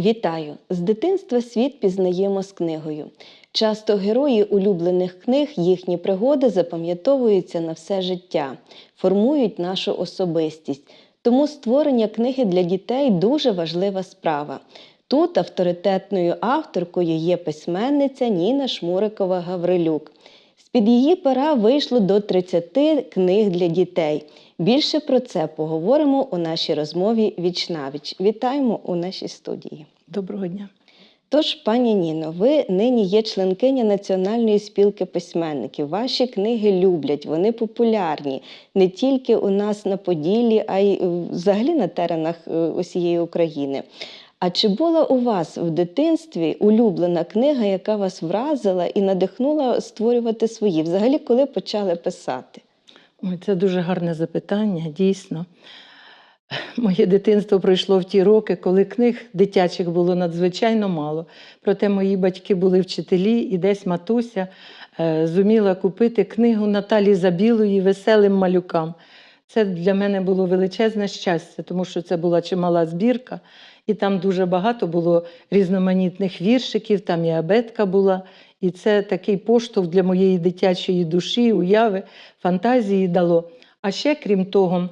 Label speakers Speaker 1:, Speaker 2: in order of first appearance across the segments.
Speaker 1: Вітаю! З дитинства світ пізнаємо з книгою. Часто герої улюблених книг, їхні пригоди запам'ятовуються на все життя, формують нашу особистість. Тому створення книги для дітей дуже важлива справа. Тут авторитетною авторкою є письменниця Ніна Шмурикова Гаврилюк. З-під її пера вийшло до 30 книг для дітей. Більше про це поговоримо у нашій розмові віч-навіч. Вітаємо у нашій студії.
Speaker 2: Доброго дня.
Speaker 1: Тож, пані Ніно, ви нині є членкиня Національної спілки письменників. Ваші книги люблять, вони популярні не тільки у нас на Поділлі, а й е, взагалі на теренах е, усієї України. А чи була у вас в дитинстві улюблена книга, яка вас вразила і надихнула створювати свої? Взагалі, коли почали писати?
Speaker 2: Це дуже гарне запитання, дійсно. Моє дитинство пройшло в ті роки, коли книг дитячих було надзвичайно мало. Проте мої батьки були вчителі, і десь матуся е, зуміла купити книгу Наталі Забілої Веселим малюкам. Це для мене було величезне щастя, тому що це була чимала збірка, і там дуже багато було різноманітних віршиків, там і абетка була. І це такий поштовх для моєї дитячої душі, уяви, фантазії дало. А ще, крім того,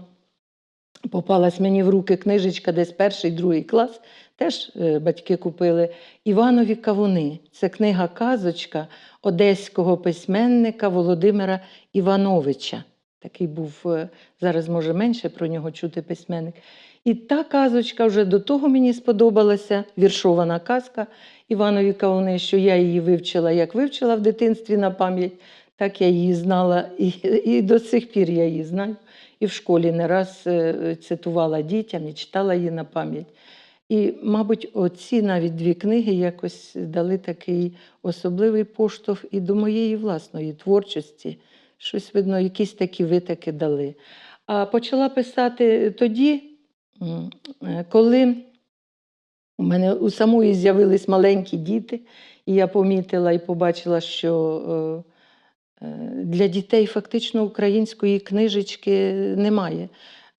Speaker 2: попалась мені в руки книжечка, десь перший, другий клас. Теж е, батьки купили Іванові Кавуни. Це книга казочка одеського письменника Володимира Івановича. Такий був е, зараз, може, менше про нього чути письменник. І та казочка вже до того мені сподобалася, віршована казка Іванові Кавуни, що я її вивчила, як вивчила в дитинстві на пам'ять, так я її знала, і, і до сих пір я її знаю. І в школі не раз е, цитувала дітям і читала її на пам'ять. І, мабуть, оці навіть дві книги якось дали такий особливий поштовх і до моєї власної творчості. Щось, видно, якісь такі витоки дали. А почала писати тоді, коли у мене у самої з'явились маленькі діти, і я помітила і побачила, що е, е, для дітей фактично української книжечки немає.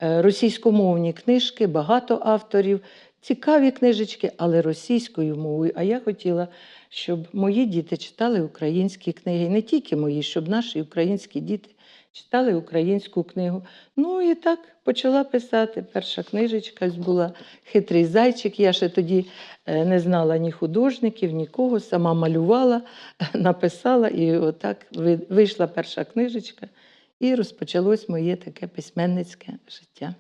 Speaker 2: Е, Російськомовні книжки, багато авторів, цікаві книжечки, але російською мовою. А я хотіла, щоб мої діти читали українські книги, не тільки мої, щоб наші українські діти читали українську книгу. Ну і так почала писати. Перша книжечка була Хитрий зайчик. Я ще тоді е, не знала ні художників, нікого, сама малювала, написала, і отак вийшла перша книжечка, і розпочалось моє таке письменницьке життя.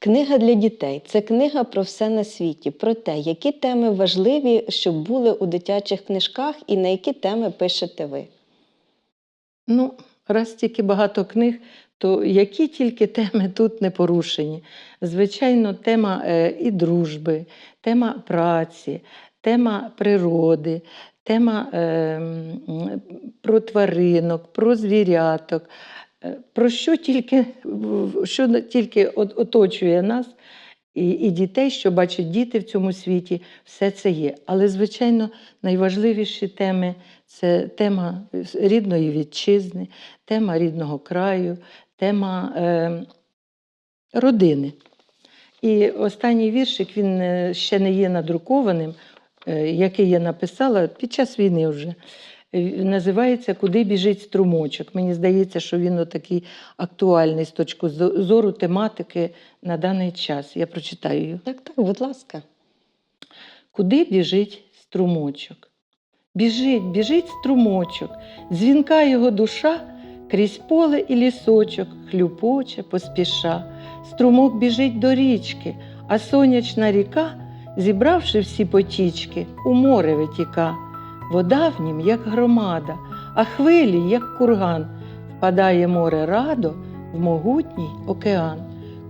Speaker 1: Книга для дітей це книга про все на світі, про те, які теми важливі, щоб були у дитячих книжках, і на які теми пишете ви.
Speaker 2: Ну, раз тільки багато книг, то які тільки теми тут не порушені. Звичайно, тема е, і дружби, тема праці, тема природи, тема е, про тваринок, про звіряток, е, про що тільки, що тільки оточує нас. І, і дітей, що бачать діти в цьому світі, все це є. Але, звичайно, найважливіші теми це тема рідної вітчизни, тема рідного краю, тема е, родини. І останній віршик він е, ще не є надрукованим, е, який я написала під час війни вже. Е, Називається Куди біжить струмочок. Мені здається, що він такий актуальний з точки зору тематики на даний час. Я прочитаю його.
Speaker 1: Так, так, будь ласка.
Speaker 2: Куди біжить струмочок? Біжить, біжить струмочок, дзвінка його душа крізь поле і лісочок, хлюпоче, поспіша. Струмок біжить до річки, а сонячна ріка, зібравши всі потічки, у море витіка. Вода в нім, як громада, а хвилі, як курган. Впадає море радо в могутній океан.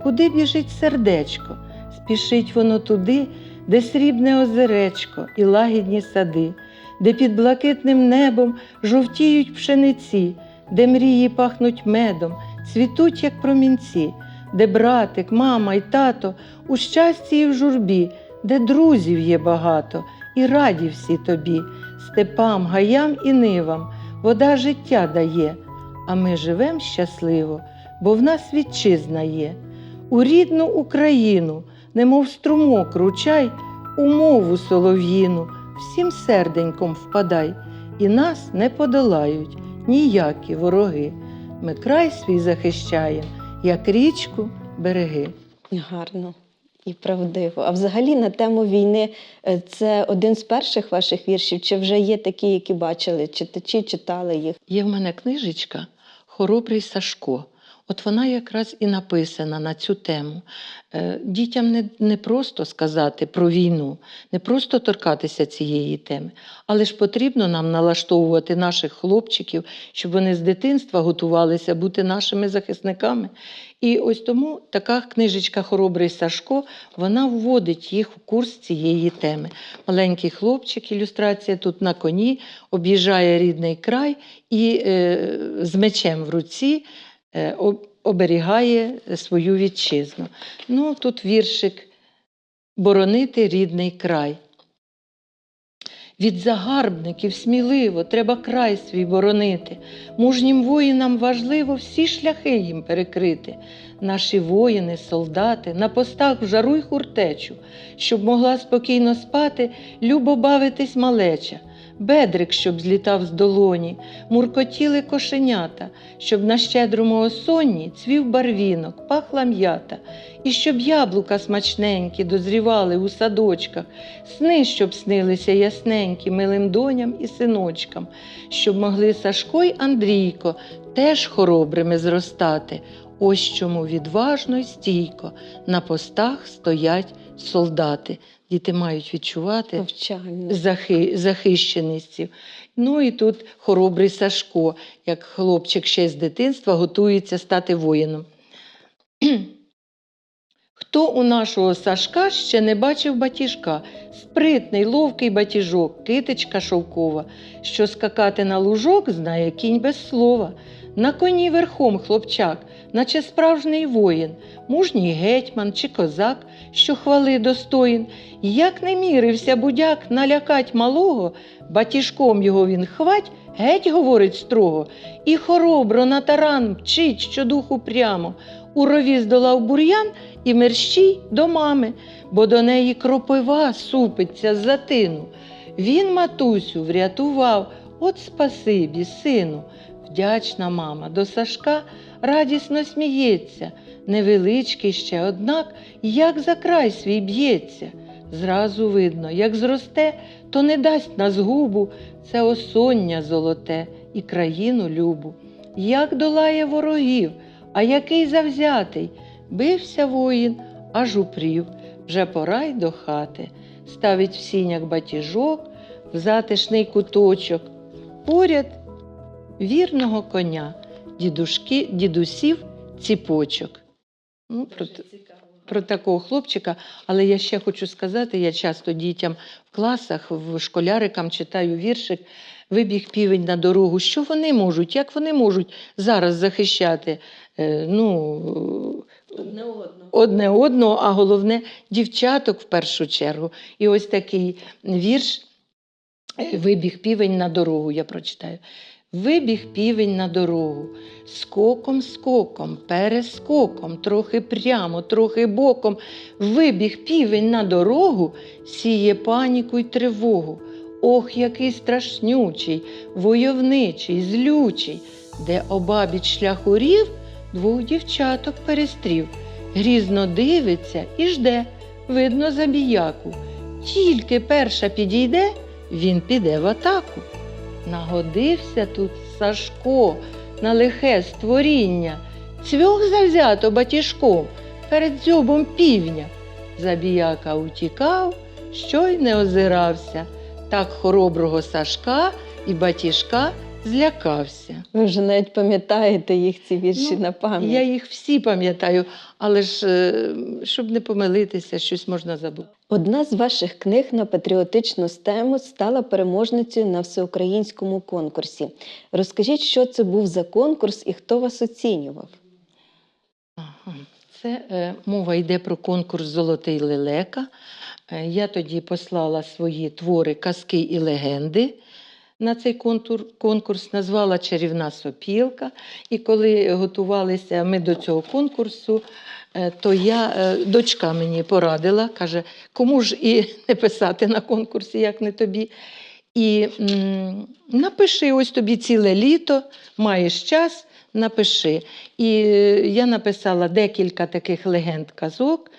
Speaker 2: Куди біжить сердечко? Спішить воно туди, де срібне озеречко і лагідні сади, де під блакитним небом жовтіють пшениці, де мрії пахнуть медом, цвітуть, як промінці, де братик, мама й тато у щасті і в журбі, де друзів є багато, і раді всі тобі, степам, гаям і нивам, вода життя дає, а ми живем щасливо, бо в нас вітчизна є. У рідну Україну, немов струмок ручай, у мову солов'їну, всім серденьком впадай, і нас не подолають ніякі вороги. Ми край свій захищаєм, як річку береги.
Speaker 1: Гарно і правдиво. А взагалі на тему війни е, це один з перших ваших віршів, чи вже є такі, які бачили, читачі читали їх?
Speaker 2: Є в мене книжечка Хоробрий Сашко. От вона якраз і написана на цю тему. Е, Дітям не, не просто сказати про війну, не просто торкатися цієї теми, але ж потрібно нам налаштовувати наших хлопчиків, щоб вони з дитинства готувалися бути нашими захисниками. І ось тому така книжечка Хоробрий Сашко вона вводить їх у курс цієї теми. Маленький хлопчик, ілюстрація тут на коні, об'їжджає рідний край і е, з мечем в руці оберігає свою вітчизну. Ну, тут віршик Боронити рідний край. Від загарбників сміливо треба край свій боронити. Мужнім воїнам важливо всі шляхи їм перекрити. Наші воїни, солдати на постах в жару й хуртечу, щоб могла спокійно спати, любо бавитись малеча. Бедрик, щоб злітав з долоні, муркотіли кошенята, щоб на щедрому осонні цвів барвінок, пахла м'ята, і щоб яблука смачненькі дозрівали у садочках, сни, щоб снилися ясненькі милим доням і синочкам, щоб могли Сашко й Андрійко теж хоробрими зростати. Ось чому відважно й стійко на постах стоять солдати. Діти мають відчувати
Speaker 1: Повчально.
Speaker 2: захи, захищеність. Ну і тут хоробрий Сашко, як хлопчик ще з дитинства готується стати воїном. Хто у нашого Сашка ще не бачив батіжка? Спритний, ловкий батіжок, китичка шовкова, що скакати на лужок знає кінь без слова. На коні верхом хлопчак, наче справжній воїн, мужній гетьман чи козак, що хвали достоїн. Як не мірився будяк налякать малого, батіжком його він хвать, геть говорить строго, і хоробро на таран мчить щодуху прямо. У рові здолав бур'ян і мерщій до мами, бо до неї кропива супиться з затину. Він матусю врятував, от спасибі, сину. Вдячна мама до Сашка радісно сміється, невеличкий ще, однак, як за край свій б'ється. Зразу видно, як зросте, то не дасть на згубу це осоння золоте і країну любу. Як долає ворогів, а який завзятий, бився воїн, аж упрів, вже пора й до хати. Ставить в сінях батіжок, в затишний куточок. Поряд вірного коня, дідушки, дідусів ціпочок. Ну, про, про такого хлопчика, але я ще хочу сказати: я часто дітям в класах, в школярикам читаю віршик. Вибіг півень на дорогу. Що вони можуть? Як вони можуть зараз захищати е, ну, одне одного, а головне дівчаток в першу чергу. І ось такий вірш Вибіг півень на дорогу, я прочитаю. Вибіг півень на дорогу, скоком, скоком, перескоком, трохи прямо, трохи боком. Вибіг півень на дорогу, сіє паніку й тривогу. Ох, який страшнючий, войовничий, злючий, де обабіч шляхурів двох дівчаток перестрів. Грізно дивиться і жде, видно забіяку. Тільки перша підійде, він піде в атаку. Нагодився тут Сашко на лихе створіння, цвьох завзято батіжком перед дзьобом півня. Забіяка утікав, що й не озирався. Так хороброго Сашка і батіжка злякався.
Speaker 1: Ви вже навіть пам'ятаєте їх ці вірші
Speaker 2: Ну,
Speaker 1: на пам'ять.
Speaker 2: Я їх всі пам'ятаю, але ж е, щоб не помилитися, щось можна забути.
Speaker 1: Одна з ваших книг на патріотичну тему стала переможницею на всеукраїнському конкурсі. Розкажіть, що це був за конкурс і хто вас оцінював?
Speaker 2: Це е, мова йде про конкурс Золотий лелека. Е, я тоді послала свої твори казки і легенди. На цей конкурс назвала Чарівна сопілка. І коли готувалися ми до цього конкурсу, е, то я, е, дочка мені порадила, каже, кому ж і не писати на конкурсі, як не тобі. І м, напиши ось тобі ціле літо, маєш час, напиши. І е, я написала декілька таких легенд казок.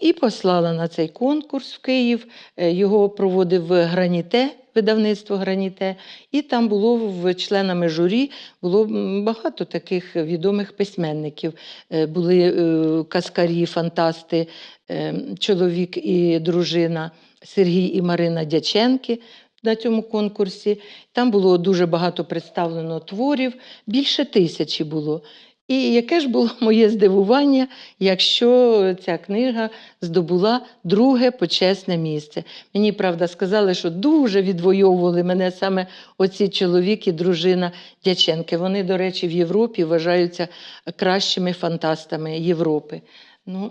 Speaker 2: І послала на цей конкурс в Київ. Його проводив Граніте, видавництво Граніте. І там було в членами журі було багато таких відомих письменників. Е, Були е, казкарі, фантасти, е, чоловік і дружина Сергій і Марина Дяченки. На цьому конкурсі там було дуже багато представлено творів, більше тисячі було. І яке ж було моє здивування, якщо ця книга здобула друге почесне місце. Мені правда сказали, що дуже відвоювали мене саме оці чоловік і дружина Дяченки. Вони, до речі, в Європі вважаються кращими фантастами Європи. Ну,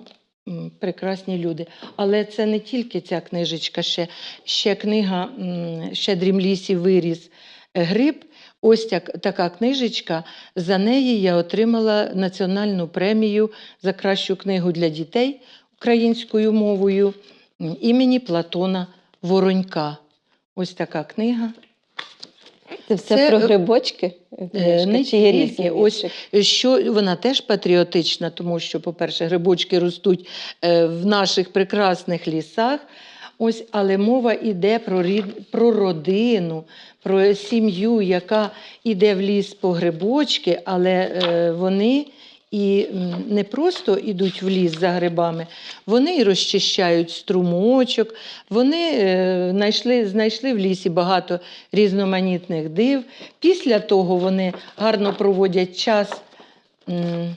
Speaker 2: прекрасні люди. Але це не тільки ця книжечка, ще, ще книга м, Щедрім лісі виріс гриб. Ось так, така книжечка. За неї я отримала національну премію за кращу книгу для дітей українською мовою імені Платона Воронька. Ось така книга.
Speaker 1: Це все
Speaker 2: Це,
Speaker 1: про
Speaker 2: е,
Speaker 1: грибочки?
Speaker 2: Е, Не тільки. Ось що вона теж патріотична, тому що, по-перше, грибочки ростуть е, в наших прекрасних лісах. Ось, але мова йде про, рід, про родину, про сім'ю, яка йде в ліс по грибочки, але е, вони і не просто йдуть в ліс за грибами, вони і розчищають струмочок, вони е, знайшли, знайшли в лісі багато різноманітних див. Після того вони гарно проводять час. м,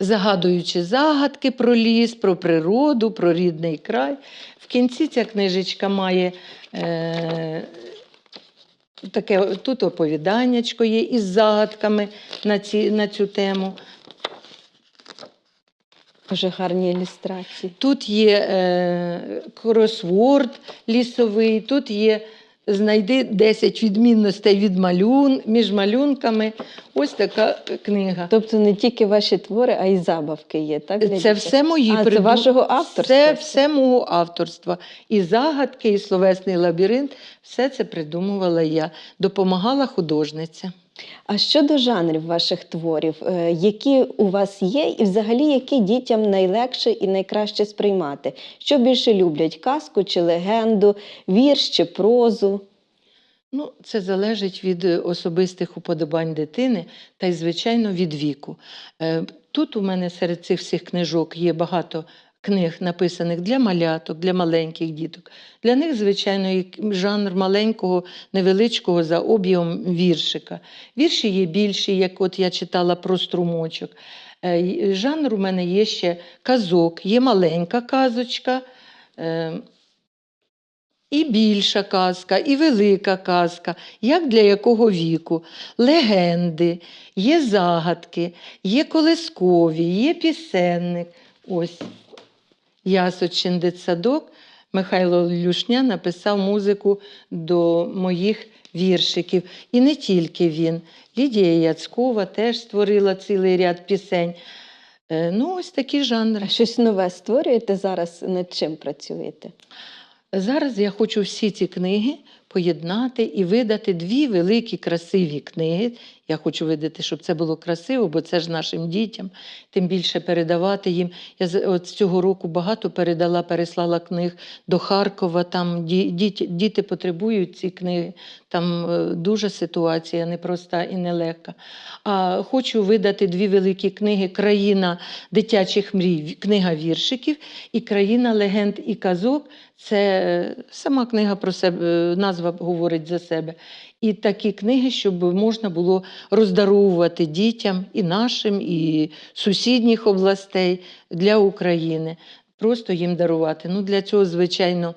Speaker 2: Загадуючи загадки про ліс, про природу, про рідний край. В кінці ця книжечка має е, таке тут оповіданнячко є із загадками на, ці, на цю тему.
Speaker 1: Дуже гарні ілюстрації.
Speaker 2: Тут є е, кросворд лісовий, тут є знайди 10 відмінностей від малюн, між малюнками. Ось така книга.
Speaker 1: Тобто не тільки ваші твори, а й забавки є, так?
Speaker 2: Це все мої
Speaker 1: А, це вашого авторства?
Speaker 2: Це все мого авторства. І загадки, і словесний лабіринт все це придумувала я. Допомагала художниця.
Speaker 1: А щодо жанрів ваших творів, е, які у вас є, і взагалі які дітям найлегше і найкраще сприймати? Що більше люблять казку чи легенду, вірш чи прозу?
Speaker 2: Ну, це залежить від е, особистих уподобань дитини та й, звичайно, від віку. Е, Тут у мене серед цих всіх книжок є багато книг, написаних для маляток, для маленьких діток. Для них, звичайно, жанр маленького, невеличкого за об'ємом віршика. Вірші є більші, як от я читала про струмочок. Е, Жанр у мене є ще казок, є маленька казочка. е, і більша казка, і велика казка, як для якого віку, легенди, є загадки, є колискові, є пісенник. Ось Ясочин дитсадок. Михайло Люшня написав музику до моїх віршиків. І не тільки він. Лідія Яцкова теж створила цілий ряд пісень. Е, Ну, ось такі жанри.
Speaker 1: А щось нове створюєте зараз? Над чим працюєте?
Speaker 2: Зараз я хочу всі ці книги поєднати і видати дві великі красиві книги. Я хочу видати, щоб це було красиво, бо це ж нашим дітям, тим більше передавати їм. Я от з цього року багато передала, переслала книг до Харкова. Там діти, діти потребують ці книги. Там е, дуже ситуація непроста і нелегка. А хочу видати дві великі книги Країна дитячих мрій, книга віршиків і Країна легенд і казок. Це е, сама книга про себе, е, назва говорить за себе. І такі книги, щоб можна було роздаровувати дітям і нашим, і сусідніх областей для України. Просто їм дарувати. Ну, для цього, звичайно,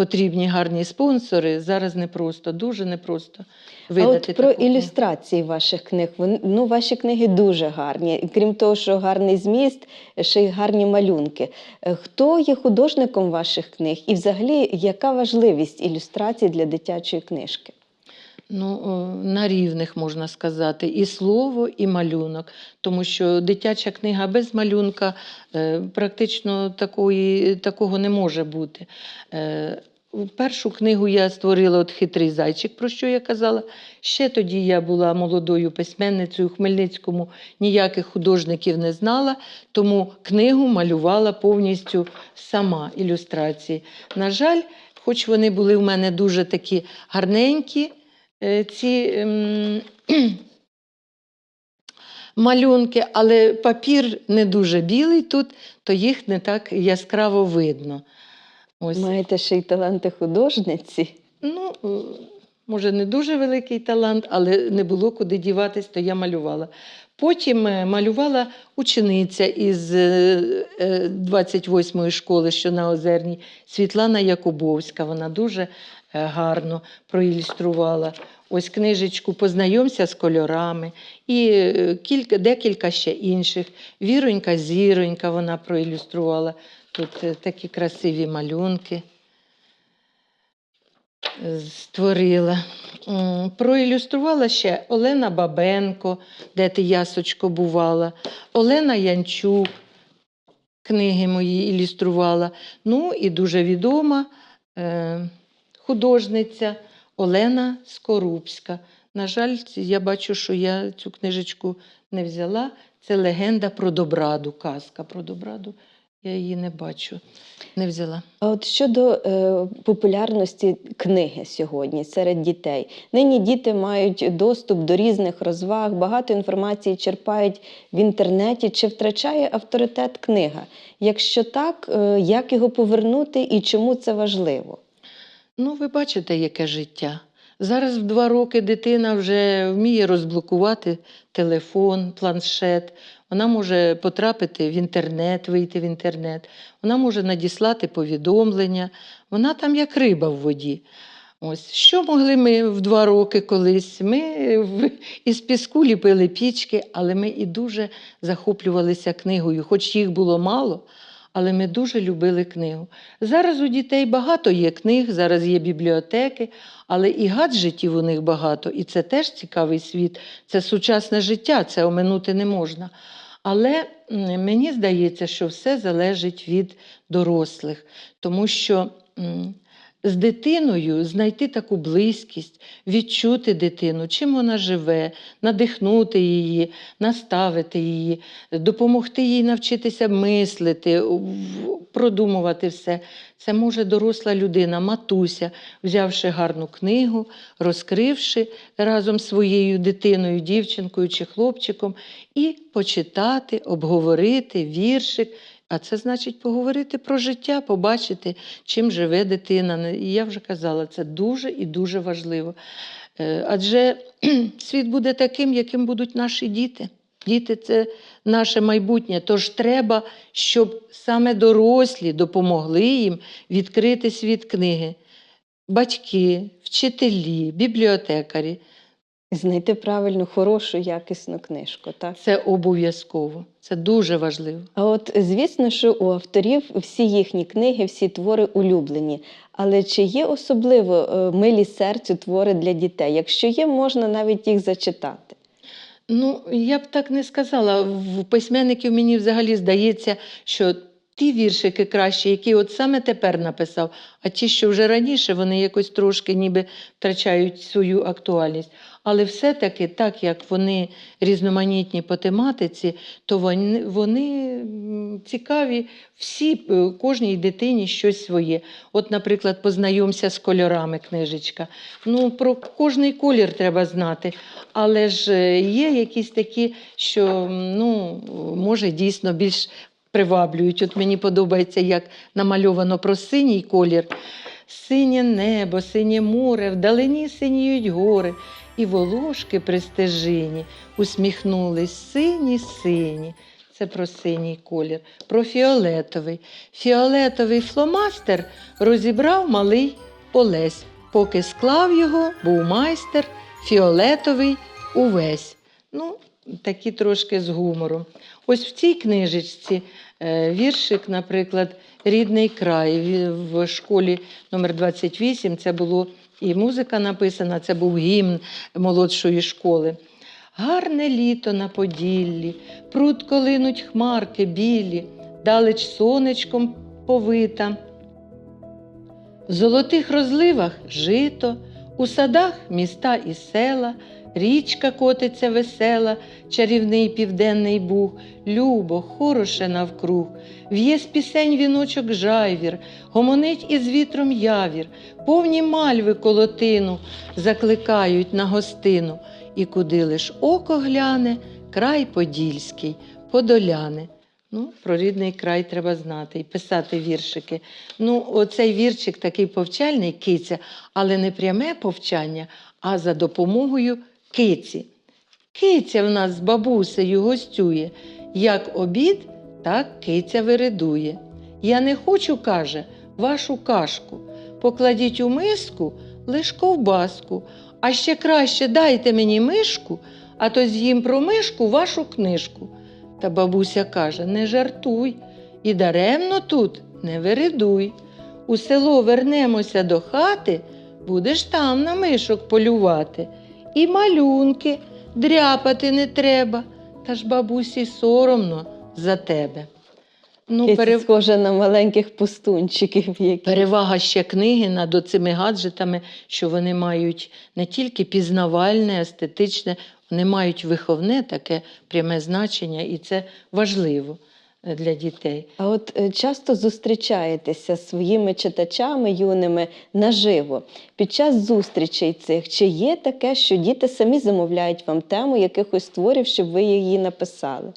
Speaker 2: потрібні гарні спонсори. Зараз непросто, дуже непросто
Speaker 1: А
Speaker 2: видати.
Speaker 1: от про
Speaker 2: таку
Speaker 1: ілюстрації ваших книг. Ну, ваші книги дуже гарні. Крім того, що гарний зміст, ще й гарні малюнки. Е, Хто є художником ваших книг? І взагалі, яка важливість ілюстрацій для дитячої книжки?
Speaker 2: Ну, на рівних можна сказати, і слово, і малюнок. Тому що дитяча книга без малюнка е, практично такої, такого не може бути. Першу книгу я створила от хитрий зайчик, про що я казала. Ще тоді я була молодою письменницею у Хмельницькому, ніяких художників не знала, тому книгу малювала повністю сама ілюстрації. На жаль, хоч вони були в мене дуже такі гарненькі, е, ці ем, малюнки, але папір не дуже білий тут, то їх не так яскраво видно. Ось.
Speaker 1: Маєте ще й таланти художниці.
Speaker 2: Ну, е, може, не дуже великий талант, але не було куди діватись, то я малювала. Потім е, малювала учениця із е, е, 28-ї школи, що на Озерній, Світлана Якубовська. Вона дуже гарно проілюструвала. Ось книжечку Познайомся з кольорами і кілька, декілька ще інших. Віронька, зіронька вона проілюструвала. Тут е, такі красиві малюнки створила. Проілюструвала ще Олена Бабенко, де ти ясочко бувала, Олена Янчук, книги мої ілюструвала. Ну і дуже відома е, художниця Олена Скорубська. На жаль, я бачу, що я цю книжечку не взяла. Це легенда про Добраду, казка про Добраду. Я її не бачу, не взяла.
Speaker 1: А от щодо е, популярності книги сьогодні серед дітей, нині діти мають доступ до різних розваг, багато інформації черпають в інтернеті. Чи втрачає авторитет книга? Якщо так, е, як його повернути і чому це важливо?
Speaker 2: Ну, ви бачите, яке життя. Зараз в два роки дитина вже вміє розблокувати телефон, планшет. Вона може потрапити в інтернет, вийти в інтернет, вона може надіслати повідомлення. Вона там як риба в воді. Ось що могли ми в два роки колись? Ми із піску ліпили пічки, але ми і дуже захоплювалися книгою, хоч їх було мало, але ми дуже любили книгу. Зараз у дітей багато є книг, зараз є бібліотеки, але і гаджетів у них багато, і це теж цікавий світ. Це сучасне життя, це оминути не можна. Але мені здається, що все залежить від дорослих, тому що з дитиною знайти таку близькість, відчути дитину, чим вона живе, надихнути її, наставити її, допомогти їй навчитися мислити, продумувати все. Це може доросла людина, матуся, взявши гарну книгу, розкривши разом з своєю дитиною, дівчинкою чи хлопчиком, і почитати, обговорити віршик. А це значить поговорити про життя, побачити, чим живе дитина. І я вже казала, це дуже і дуже важливо. Е, Адже світ буде таким, яким будуть наші діти. Діти це наше майбутнє. Тож треба, щоб саме дорослі допомогли їм відкрити світ книги. Батьки, вчителі, бібліотекарі.
Speaker 1: Знайти правильну, хорошу, якісну книжку. Так?
Speaker 2: Це обов'язково. Це дуже важливо.
Speaker 1: А от звісно, що у авторів всі їхні книги, всі твори улюблені. Але чи є особливо е, милі серцю твори для дітей? Якщо є, можна навіть їх зачитати.
Speaker 2: Ну, я б так не сказала. В письменників мені взагалі здається, що ті віршики кращі, які от саме тепер написав, а ті, що вже раніше, вони якось трошки ніби втрачають свою актуальність. Але все-таки, так як вони різноманітні по тематиці, то вони, вони цікаві всі, е, кожній дитині щось своє. От, наприклад, познайомся з кольорами книжечка. Ну, про кожний колір треба знати. Але ж е, є якісь такі, що ну, може дійсно більш приваблюють. От мені подобається, як намальовано про синій колір. Синє небо, синє море, вдалині синіють гори, і волошки при стежині усміхнулись сині сині. Це про синій колір, про фіолетовий. Фіолетовий фломастер розібрав малий Олесь. Поки склав його, був майстер фіолетовий увесь. Ну, такі трошки з гумором. Ось в цій книжечці е, віршик, наприклад, Рідний край в школі номер 28 це було і музика написана, це був гімн молодшої школи. Гарне літо на Поділлі, прудко линуть хмарки білі, далеч сонечком повита. В золотих розливах жито, у садах міста і села, річка котиться весела, чарівний південний буг, любо, хороше навкруг, в'є з пісень віночок жайвір, гомонить із вітром явір, повні мальви колотину закликають на гостину, і куди лиш око гляне, край подільський, подоляне. Ну, про рідний край треба знати і писати віршики. Ну, оцей вірчик такий повчальний киця, але не пряме повчання, а за допомогою киці. Киця в нас з бабусею гостює. Як обід, так киця виридує. Я не хочу, каже, вашу кашку. Покладіть у миску лиш ковбаску, а ще краще дайте мені мишку, а то з'їм про мишку вашу книжку. Та бабуся каже: не жартуй, і даремно тут не виридуй. У село вернемося до хати, будеш там на мишок полювати. І малюнки дряпати не треба, та ж бабусі соромно за тебе. Ну,
Speaker 1: Киця
Speaker 2: пере-
Speaker 1: схожа на маленьких пустунчиків, які
Speaker 2: Перевага ще книги над оцими гаджетами, що вони мають не тільки пізнавальне, естетичне, вони мають виховне таке пряме значення, і це важливо для дітей.
Speaker 1: А от е, часто зустрічаєтеся з своїми читачами юними наживо. Під час зустрічей цих чи є таке, що діти самі замовляють вам тему якихось творів, щоб ви її написали?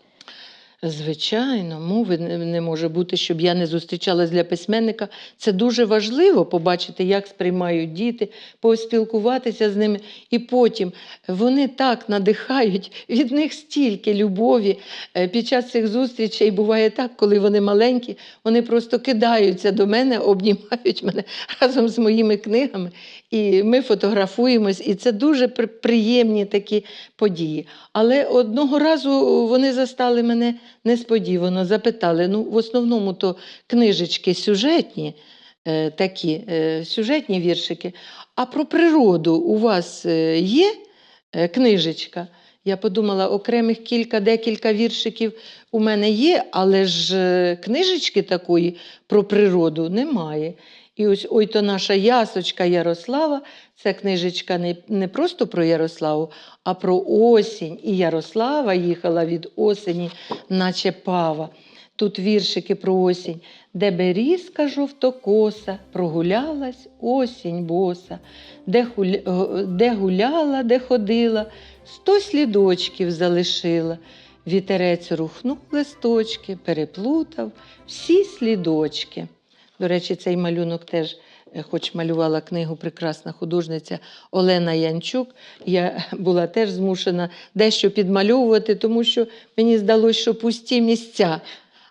Speaker 2: Звичайно, мови не може бути, щоб я не зустрічалась для письменника. Це дуже важливо побачити, як сприймають діти, поспілкуватися з ними. І потім вони так надихають, від них стільки любові. Е, Під час цих зустрічей буває так, коли вони маленькі, вони просто кидаються до мене, обнімають мене разом з моїми книгами. І ми фотографуємось, і це дуже приємні такі події. Але одного разу вони застали мене несподівано, запитали: ну, в основному то книжечки сюжетні, е, такі е, сюжетні віршики. А про природу у вас е, є книжечка? Я подумала, окремих кілька, декілька віршиків у мене є, але ж книжечки такої про природу немає. І ось ой то наша ясочка Ярослава, це книжечка не, не просто про Ярославу, а про осінь. І Ярослава їхала від осені, наче пава. Тут віршики про осінь, де берізка жовтокоса, прогулялась осінь боса, де, хуля... де гуляла, де ходила, сто слідочків залишила. Вітерець рухнув листочки, переплутав всі слідочки. До речі, цей малюнок теж, е, хоч малювала книгу прекрасна художниця Олена Янчук. Я була теж змушена дещо підмальовувати, тому що мені здалося, що пусті місця.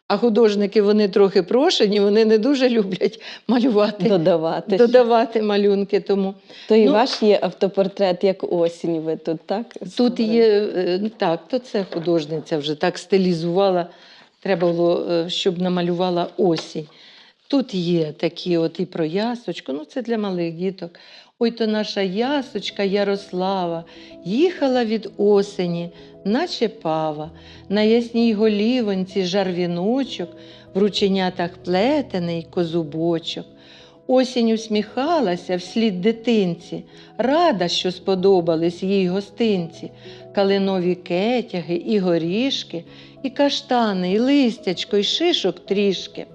Speaker 2: А художники вони трохи прошені, вони не дуже люблять малювати,
Speaker 1: Додавати.
Speaker 2: додавати малюнки. Тому
Speaker 1: То і
Speaker 2: Ну,
Speaker 1: ваш є автопортрет як осінь. Ви тут так
Speaker 2: Тут є е, ну, так, то це художниця вже так стилізувала. Треба було, е, щоб намалювала осінь. Тут є такі от і про ясочку, ну це для малих діток. Ой, то наша ясочка Ярослава їхала від осені, наче пава, на ясній голівонці жар віночок, в рученятах плетений козубочок. Осінь усміхалася вслід дитинці, рада, що сподобались їй гостинці, калинові кетяги і горішки, і каштани, і листячко, і шишок трішки.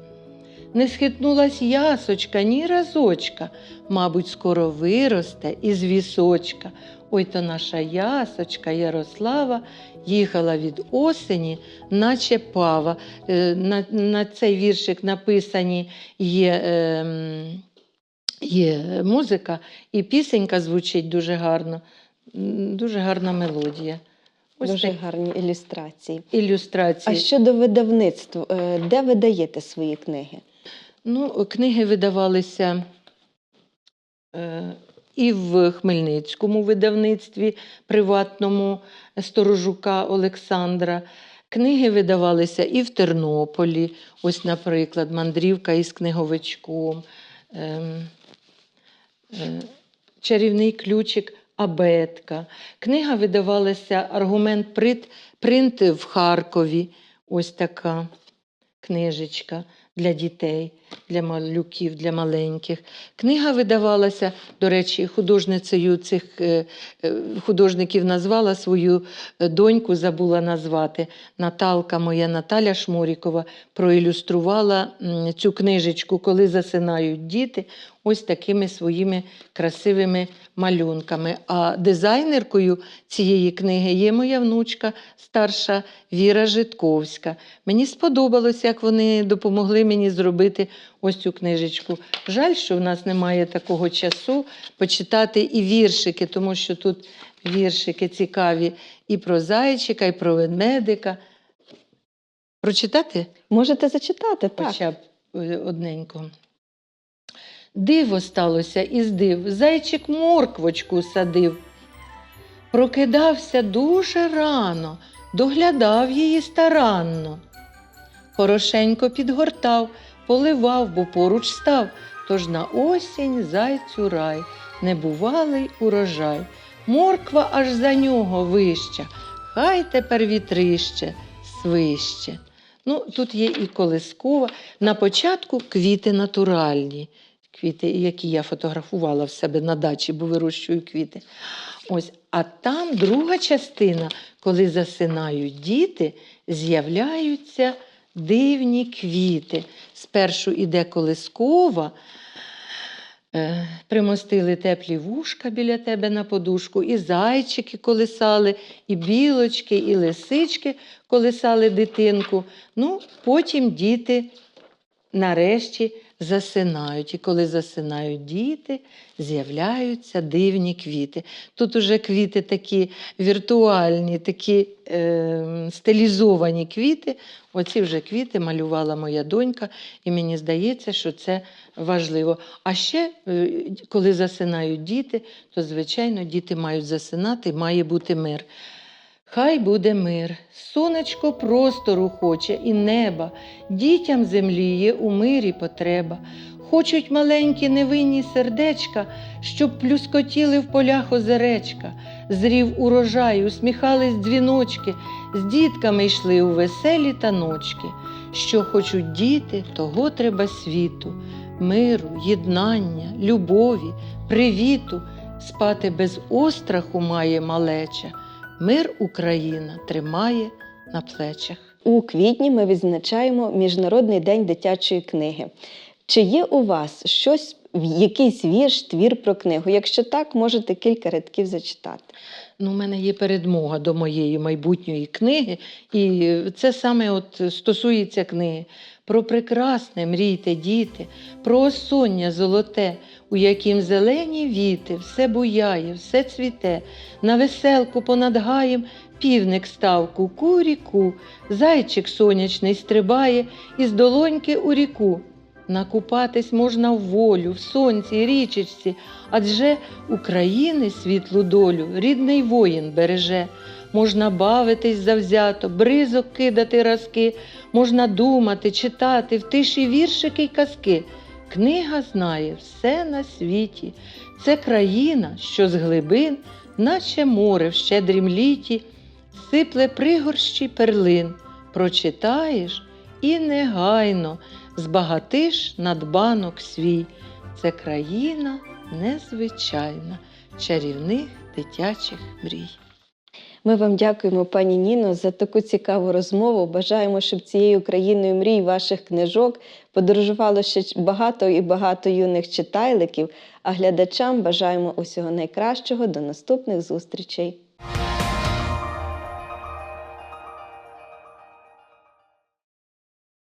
Speaker 2: Не схитнулась ясочка ні разочка, мабуть, скоро виросте із вісочка. Ой то наша ясочка Ярослава їхала від осені, наче пава. Е, На, на цей віршик написані є, ем, є музика, і пісенька звучить дуже гарно, дуже гарна мелодія. Ось
Speaker 1: Дуже
Speaker 2: так,
Speaker 1: гарні ілюстрації.
Speaker 2: ілюстрації.
Speaker 1: А щодо видавництв, е, де ви даєте свої книги?
Speaker 2: Ну, книги видавалися е, і в Хмельницькому видавництві приватному Сторожука Олександра. Книги видавалися і в Тернополі, ось, наприклад, мандрівка із книговичком. Ем, е, чарівний ключик Абетка. Книга видавалася аргумент принт в Харкові. Ось така книжечка для дітей, для малюків, для маленьких. Книга видавалася, до речі, художницею цих е, е, художників назвала свою е, доньку, забула назвати. Наталка, моя Наталя Шморікова, проілюструвала цю книжечку, коли засинають діти, ось такими своїми красивими малюнками. А дизайнеркою цієї книги є моя внучка, старша Віра Житковська. Мені сподобалось, як вони допомогли мені зробити ось цю книжечку. Жаль, що в нас немає такого часу почитати і віршики, тому що тут віршики цікаві і про зайчика, і про ведмедика. Прочитати?
Speaker 1: Можете зачитати, так.
Speaker 2: Хоча б е, одненько. Диво сталося із див, зайчик морквочку садив. Прокидався дуже рано, доглядав її старанно. Хорошенько підгортав, поливав, бо поруч став, тож на осінь зайцю рай, небувалий урожай. Морква аж за нього вища, хай тепер вітрище свище. Ну, тут є і колискова. На початку квіти натуральні. Квіти, які я фотографувала в себе на дачі, бо вирощую квіти. Ось, а там друга частина, коли засинають діти, з'являються дивні квіти. Спершу іде колискова, е, примостили теплі вушка біля тебе на подушку, і зайчики колисали, і білочки, і лисички колисали дитинку. Ну, потім діти нарешті засинають. І коли засинають діти, з'являються дивні квіти. Тут уже квіти такі віртуальні, такі е, стилізовані квіти. Оці вже квіти малювала моя донька, і мені здається, що це важливо. А ще, е, коли засинають діти, то, звичайно, діти мають засинати, має бути мир. Хай буде мир, сонечко простору хоче і неба, дітям землі є у мирі потреба. Хочуть маленькі невинні сердечка, щоб плюскотіли в полях озеречка, зрів урожай, усміхались дзвіночки, з дітками йшли у веселі таночки. Що хочуть діти, того треба світу, миру, єднання, любові, привіту, спати без остраху має малеча. Мир Україна тримає на плечах.
Speaker 1: У квітні ми відзначаємо Міжнародний день дитячої книги. Чи є у вас щось, якийсь вірш, твір про книгу? Якщо так, можете кілька рядків зачитати.
Speaker 2: Ну, у мене є передмога до моєї майбутньої книги, і це саме от стосується книги. Про прекрасне мрійте, діти, про осоння золоте, у яким зелені віти, все буяє, все цвіте, на веселку понад гаєм півник став куку ріку, зайчик сонячний стрибає із долоньки у ріку. Накупатись можна в волю, в сонці, річечці, адже України світлу долю рідний воїн береже. Можна бавитись завзято, бризок кидати разки, можна думати, читати в тиші віршики й казки. Книга знає все на світі. Це країна, що з глибин, наче море в щедрім літі, сипле пригорщі перлин. Прочитаєш і негайно збагатиш надбанок свій. Це країна незвичайна, чарівних дитячих мрій.
Speaker 1: Ми вам дякуємо, пані Ніно, за таку цікаву розмову. Бажаємо, щоб цією країною мрій ваших книжок подорожувало ще багато і багато юних читайликів. А глядачам бажаємо усього найкращого. До наступних зустрічей.